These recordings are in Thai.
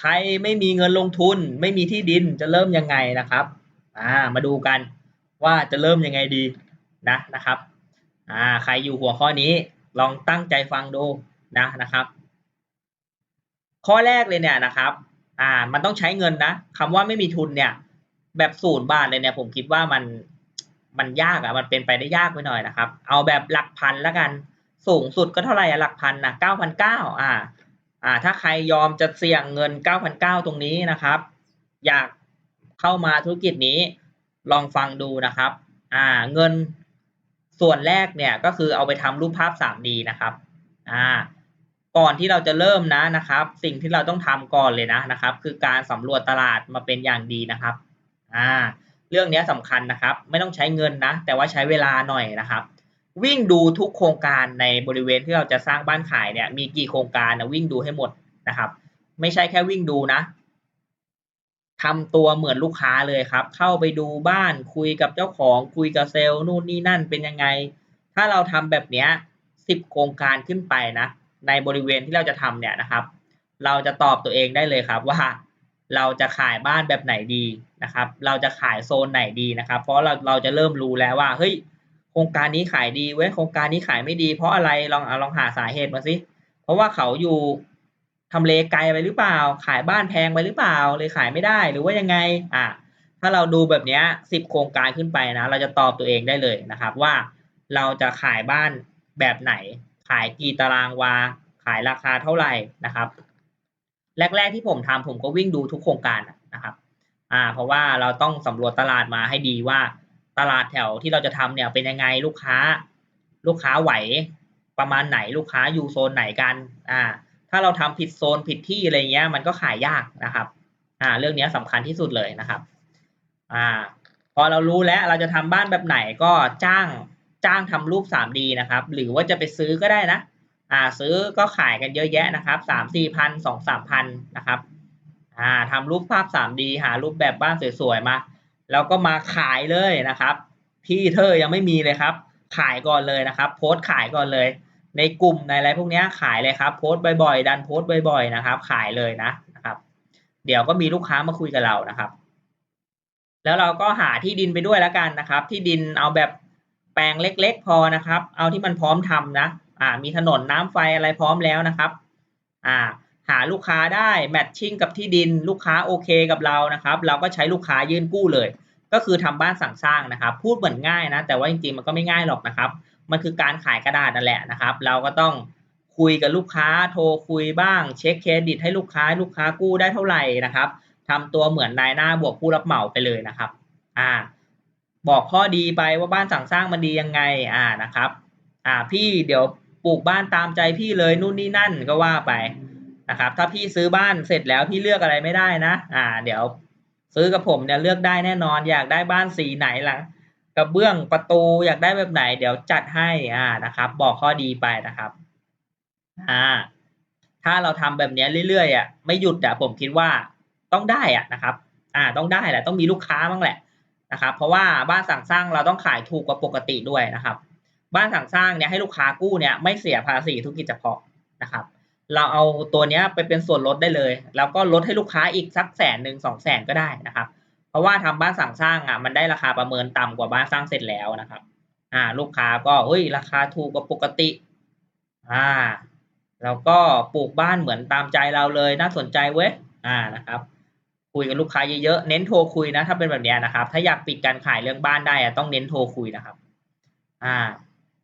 ใครไม่มีเงินลงทุน ไม่มีที่ดินจะเริ่มยังไงนะครับอ่ามาดูกันว่าจะเริ่มยังไงดีนะนะครับอ่าใครอยู่หัวข้อนี้ลองตั้งใจฟังดูนะนะครับ ข้อแรกเลยเนี่ยนะครับอ่ามันต้องใช้เงินนะคำว่าไม่มีทุนเนี่ยแบบศูนย์บาทเลยเนี่ยผมคิดว่ามันมันยากอะ่ะมันเป็นไปได้ยากไปหน่อยนะครับ เอาแบบหลักพันแล้วกันสูงสุดก็เท่าไหร่หลักพันนะเก้าพันเก้าอ่า อ่าถ้าใครยอมจะเสี่ยงเงินเก้าพันเก้าตรงนี้นะครับ อยากเข้ามาธุรกิจนี้ลองฟังดูนะครับอ่าเงินส่วนแรกเนี่ยก็คือเอาไปทำรูปภาพ 3D นะครับอ่าก่อนที่เราจะเริ่มนะนะครับ สิ่งที่เราต้องทำก่อนเลยนะนะครับ คือการสำรวจตลาดมาเป็นอย่างดีนะครับอ่าเรื่องนี้สำคัญนะครับ ไม่ต้องใช้เงินนะ แต่ว่าใช้เวลาหน่อยนะครับ วิ่งดูทุกโครงการในบริเวณที่เราจะสร้างบ้านขายเนี่ยมีกี่โครงการนะวิ่งดูให้หมดนะครับ ไม่ใช่แค่วิ่งดูนะทำตัวเหมือนลูกค้าเลยครับ เข้าไปดูบ้านคุยกับเจ้าของ คุยกับเซลล์นู่นนี่นั่นเป็นยังไง ถ้าเราทำแบบเนี้ยสิบโครงการขึ้นไปนะ ในบริเวณที่เราจะทำเนี่ยนะครับ เราจะตอบตัวเองได้เลยครับว่า เราจะขายบ้านแบบไหนดีนะครับ เราจะขายโซนไหนดีนะครับ เพราะเราเราจะเริ่มรู้แล้วว่าเฮ้ย โครงการนี้ขายดีเว้ยโครงการนี้ขายไม่ดี เพราะอะไรลองลองหาสาเหตุมาสิเพราะว่าเขาอยู่ทำเลไกลไปหรือเปล่า ขายบ้านแพงไปหรือเปล่าเลยขายไม่ได้หรือว่ายังไงอะถ้าเราดูแบบนี้สิบโครงการขึ้นไปนะ เราจะตอบตัวเองได้เลยนะครับว่าเราจะขายบ้านแบบไหน ขายกี่ตารางวา ขายราคาเท่าไหร่นะครับ แรก ๆที่ผมทำผมก็วิ่งดูทุกโครงการนะครับ อ่า เพราะว่าเราต้องสำรวจตลาดมาให้ดีว่า ตลาดแถวที่เราจะทำเนี่ยเป็นยังไงลูกค้า ลูกค้าไหวประมาณไหนลูกค้าอยู่โซนไหนกันอ่าถ้าเราทำผิดโซนผิดที่อะไรเงี้ย มันก็ขายยากนะครับอ่าเรื่องนี้สำคัญที่สุดเลยนะครับอ่าพอเรารู้แล้วเราจะทำบ้านแบบไหนก็จ้างจ้างทำรูป 3D นะครับ หรือว่าจะไปซื้อก็ได้นะอ่าซื้อก็ขายกันเยอะแยะนะครับสามสี่พันสองสามพันนะครับอ่าทำรูปภาพ 3D หารูปแบบบ้านสวยๆมา แล้วก็มาขายเลยนะครับ ที่เธอยังไม่มีเลยครับ ขายก่อนเลยนะครับ โพสต์ขายก่อนเลย ในกลุ่มในอะไรพวกนี้ขายเลยครับ โพสต์บ่อยๆ ดันโพสต์บ่อย ๆ นะครับ ขายเลยนะนะครับ เดี๋ยวก็มีลูกค้ามาคุยกับเรานะครับ แล้วเราก็หาที่ดินไปด้วยแล้วกันนะครับ ที่ดินเอาแบบแปลงเล็ก ๆ พอนะครับ เอาที่มันพร้อมทำนะ อ่า มีถนนน้ำไฟอะไรพร้อมแล้วนะครับ อ่า หาลูกค้าได้แมทชิ่งกับที่ดินลูกค้าโอเคกับเรานะครับ เราก็ใช้ลูกค้ายื่นกู้เลย ก็คือทำบ้านสั่งสร้างนะครับ พูดเหมือนง่ายนะ แต่ว่าจริงๆมันก็ไม่ง่ายหรอกนะครับ มันคือการขายกระดาษนั่นแหละนะครับ เราก็ต้องคุยกับลูกค้าโทรคุยบ้าง เช็คเครดิตให้ลูกค้าลูกค้ากู้ได้เท่าไหร่นะครับทำตัวเหมือนนายหน้าบวกผู้รับเหมาไปเลยนะครับอ่าบอกข้อดีไปว่าบ้านสั่งสร้างมันดียังไงอ่านะครับ อ่าพี่เดี๋ยวปลูกบ้านตามใจพี่เลยนู่นนี่นั่นก็ว่าไป นะครับ ถ้าพี่ซื้อบ้านเสร็จแล้วพี่เลือกอะไรไม่ได้นะ อ่า เดี๋ยวซื้อกับผมเนี่ยเลือกได้แน่นอน อยากได้บ้านสีไหนล่ะกระเบื้องประตูอยากได้แบบไหน เดี๋ยวจัดให้อ่านะครับ บอกข้อดีไปนะครับอ่าถ้าเราทำแบบนี้เรื่อยๆอะไม่หยุดอะผมคิดว่าต้องได้อะนะครับ อ่าต้องได้แหละต้องมีลูกค้าบ้างแหละนะครับ เพราะว่าบ้านสั่งสร้างเราต้องขายถูกกว่าปกติด้วยนะครับ บ้านสั่งสร้างเนี่ยให้ลูกค้ากู้เนี่ยไม่เสียภาษีธุรกิจเฉพาะนะครับ เราเอาตัวนี้ไปเป็นส่วนลดได้เลย แล้วก็ลดให้ลูกค้าอีกสักแสนหนึ่งสองแสนก็ได้นะครับ เพราะว่าทำบ้านสั่งสร้างอะมันได้ราคาประเมินต่ำกว่าบ้านสร้างเสร็จแล้วนะครับ อ่า ลูกค้าก็เฮ้ยราคาถูกกว่าปกติ อ่า แล้วก็ปลูกบ้านเหมือนตามใจเราเลยน่าสนใจเว้ยอ่านะครับ คุยกับลูกค้าเยอะๆเน้นโทรคุยนะ ถ้าเป็นแบบนี้นะครับ ถ้าอยากปิดการขายเรื่องบ้านได้อะต้องเน้นโทรคุยนะครับ อ่า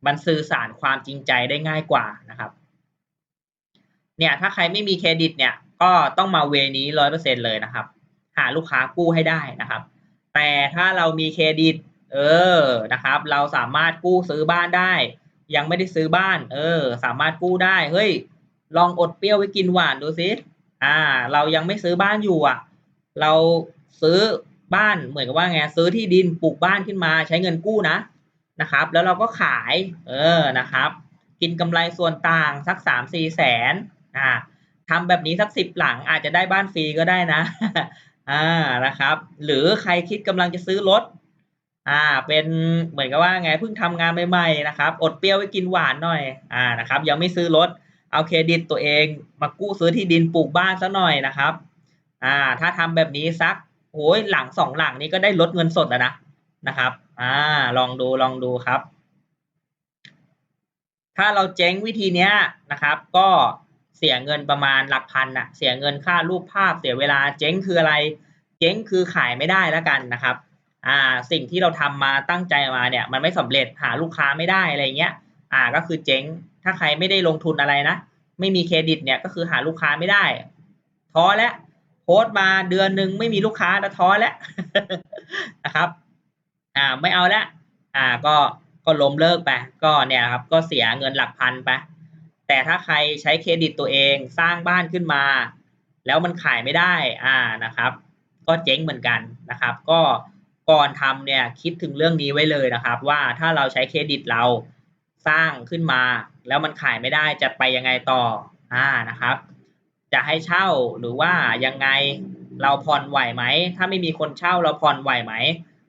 มันสื่อสารความจริงใจได้ง่ายกว่านะครับ เนี่ยถ้าใครไม่มีเครดิตเนี่ยก็ต้องมาเวนี้ร้อยเปอร์เซ็นเลยนะครับ หาลูกค้ากู้ให้ได้นะครับ แต่ถ้าเรามีเครดิต เออนะครับ เราสามารถกู้ซื้อบ้านได้ ยังไม่ได้ซื้อบ้าน เออ สามารถกู้ได้เฮ้ยลองอดเปรี้ยวไว้กินหวานดูสิอ่า เรายังไม่ซื้อบ้านอยู่อะ เราซื้อบ้านเหมือนกับว่าไงซื้อที่ดินปลูกบ้านขึ้นมาใช้เงินกู้นะนะครับ แล้วเราก็ขาย เออนะครับ กินกำไรส่วนต่างสักสามสี่แสน อ่าทำแบบนี้สักสิบหลังอาจจะได้บ้านฟรีก็ได้นะอ่านะครับ หรือใครคิดกำลังจะซื้อรถอ่าเป็นเหมือนกับว่าไงเพิ่งทำงานใหม่ๆนะครับ อดเปรี้ยวไว้กินหวานหน่อยอ่านะครับ ยังไม่ซื้อรถเอาเครดิตตัวเอง มากู้ซื้อที่ดินปลูกบ้านซะหน่อยนะครับอ่าถ้าทำแบบนี้สักโอ้ยหลังสองหลังนี้ก็ได้ลดเงินสดแล้วนะนะครับอ่าลองดูลองดูครับ ถ้าเราเจ๊งวิธีเนี้ยนะครับ ก็ เสียเงินประมาณหลักพันอะเสียเงินค่ารูปภาพเสียเวลาเจ๊งคืออะไร เจ๊งคือขายไม่ได้แล้วกันนะครับอ่าสิ่งที่เราทำมาตั้งใจมาเนี่ยมันไม่สำเร็จหาลูกค้าไม่ได้อะไรเงี้ยอ่าก็คือเจ๊ง ถ้าใครไม่ได้ลงทุนอะไรนะ ไม่มีเครดิตเนี่ยก็คือหาลูกค้าไม่ได้ ท้อแล้วโพสต์มาเดือนหนึ่งไม่มีลูกค้าแล้วท้อแล้วนะครับอ่าไม่เอาแล้วอ่าก็ก็ล้มเลิกไปก็เนี่ยครับก็เสียเงินหลักพันไป แต่ถ้าใครใช้เครดิตตัวเองสร้างบ้านขึ้นมา แล้วมันขายไม่ได้อ่านะครับ ก็เจ๊งเหมือนกันนะครับ ก็ก่อนทำเนี่ยคิดถึงเรื่องนี้ไว้เลยนะครับ ว่าถ้าเราใช้เครดิตเราสร้างขึ้นมา แล้วมันขายไม่ได้จะไปยังไงต่ออ่านะครับ จะให้เช่าหรือว่ายังไงเราผ่อนไหวไหม ถ้าไม่มีคนเช่าเราผ่อนไหวไหม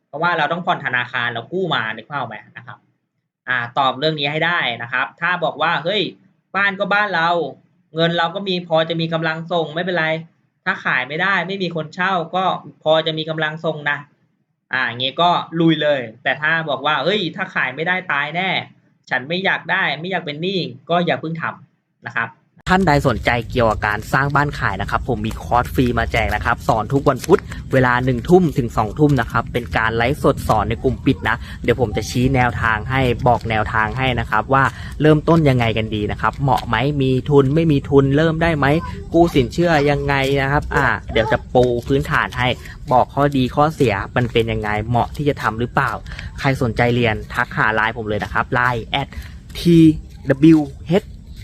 เพราะว่าเราต้องผ่อนธนาคารเรากู้มานึกภาพไหมนะครับ อ่าตอบเรื่องนี้ให้ได้นะครับ ถ้าบอกว่าเฮ้ย บ้านก็บ้านเรา เงินเราก็มีพอจะมีกำลังส่งไม่เป็นไร ถ้าขายไม่ได้ไม่มีคนเช่าก็พอจะมีกำลังส่งนะอ่าอย่างงี้ก็ลุยเลย แต่ถ้าบอกว่าเฮ้ย ถ้าขายไม่ได้ตายแน่ ฉันไม่อยากได้ไม่อยากเป็นหนี้ก็อย่าเพิ่งทำนะครับ ท่านใดสนใจเกี่ยวกับการสร้างบ้านขายนะครับ ผมมีคอร์สฟรีมาแจกนะครับ สอนทุกวันพุธเวลา1นึ่ทุ่มถึง2องทุ่มนะครับ เป็นการไลฟ์สดสอนในกลุ่มปิดนะ เดี๋ยวผมจะชี้แนวทางให้บอกแนวทางให้นะครับ ว่าเริ่มต้นยังไงกันดีนะครับ เหมาะไหมมีทุนไม่มีทุนเริ่มได้ไหมกู้สินเชื่อยังไงนะครับ อ่า เดี๋ยวจะปูพื้นฐานให้บอกข้อดีข้อเสียมันเป็นยังไงเหมาะที่จะทำหรือเปล่า ใครสนใจเรียนทักหาไลน์ผมเลยนะครับไลน์ at twh